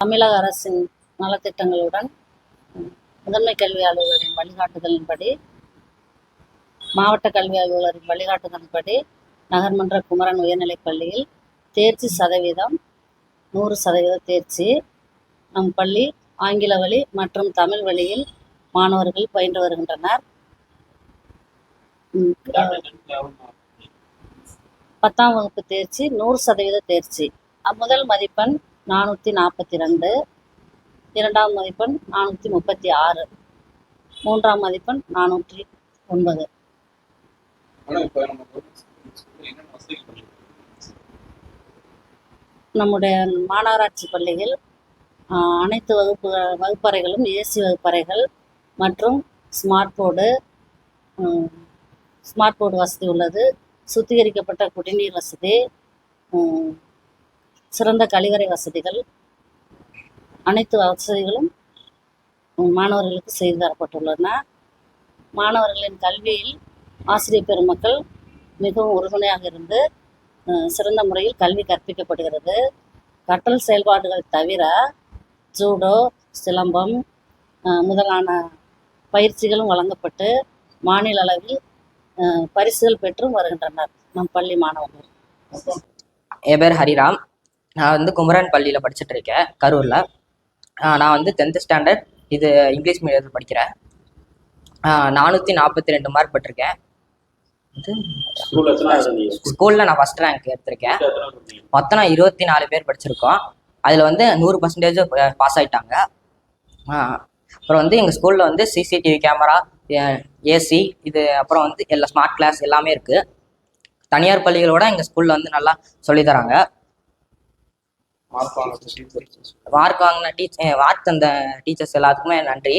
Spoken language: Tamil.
தமிழக அரசின் நலத்திட்டங்களுடன் முதன்மை கல்வி அலுவலரின் வழிகாட்டுதலின்படி மாவட்ட கல்வி அலுவலரின் வழிகாட்டுதலின்படி நகர்மன்ற குமரன் உயர்நிலைப் பள்ளியில் தேர்ச்சி சதவீதம் நூறு சதவீத தேர்ச்சி. நம் பள்ளி ஆங்கில வழி மற்றும் தமிழ் வழியில் மாணவர்கள் பயின்று வருகின்றனர். பத்தாம் வகுப்பு தேர்ச்சி நூறு சதவீத தேர்ச்சி. அம்முதல் மதிப்பெண் நானூற்றி நாற்பத்தி ரெண்டு. இரண்டாம் மதிப்பெண் நானூற்றி முப்பத்தி ஆறு. மூன்றாம் மதிப்பெண் நானூற்றி ஒன்பது? நம்முடைய மாநகராட்சி பள்ளியில் அனைத்து வகுப்பு வகுப்பறைகளும் ஏசி வகுப்பறைகள் மற்றும் ஸ்மார்ட் போர்டு ஸ்மார்ட் போர்டு வசதி உள்ளது. சுத்திகரிக்கப்பட்ட குடிநீர் வசதி சிறந்த கழிவறை வசதிகள். அனைத்து வசதிகளும் மாணவர்களுக்கு செய்து தரப்பட்டுள்ளன. மாணவர்களின் கல்வியில் ஆசிரியர் பெருமக்கள் மிகவும் உறுதுணையாக இருந்து சிறந்த முறையில் கல்வி கற்பிக்கப்படுகிறது. கற்றல் செயல்பாடுகள் தவிர ஜூடோ சிலம்பம் முதலான பயிற்சிகளும் வழங்கப்பட்டு மாநில அளவில் பரிசுகள் பெற்றும் வருகின்றனர் நம் பள்ளி மாணவர்கள். என் பேர் ஹரிராம்? நான் வந்து குமரன் பள்ளியில் படிச்சுட்டு இருக்கேன் கரூரில் நான் வந்து டென்த்து ஸ்டாண்டர்ட் இது இங்கிலீஷ் மீடியத்தில் படிக்கிறேன். நானூற்றி நாற்பத்தி ரெண்டு மார்க் பெற்றிருக்கேன். இது ஸ்கூல்ல நான் ஃபஸ்ட் ரேங்க் எடுத்திருக்கேன்? மொத்தம் நான் இருபத்தி நாலு பேர் படிச்சிருக்கோம். அதில் வந்து நூறு பர்சன்டேஜ் பாஸ் ஆயிட்டாங்க. ஆ, அப்புறம் வந்து எங்கள் ஸ்கூலில் வந்து சிசிடிவி கேமரா ஏசி இது அப்புறம் வந்து எல்லா ஸ்மார்ட் கிளாஸ் எல்லாமே இருக்குது தனியார் பள்ளிகளோட எங்கள் ஸ்கூலில் வந்து நல்லா சொல்லித் தராங்க. மார்க் வாங்குறது teachers. மார்க் வாங்கின டீச் மார்க் தந்த டீச்சர்ஸ் எல்லாத்துக்குமே நன்றி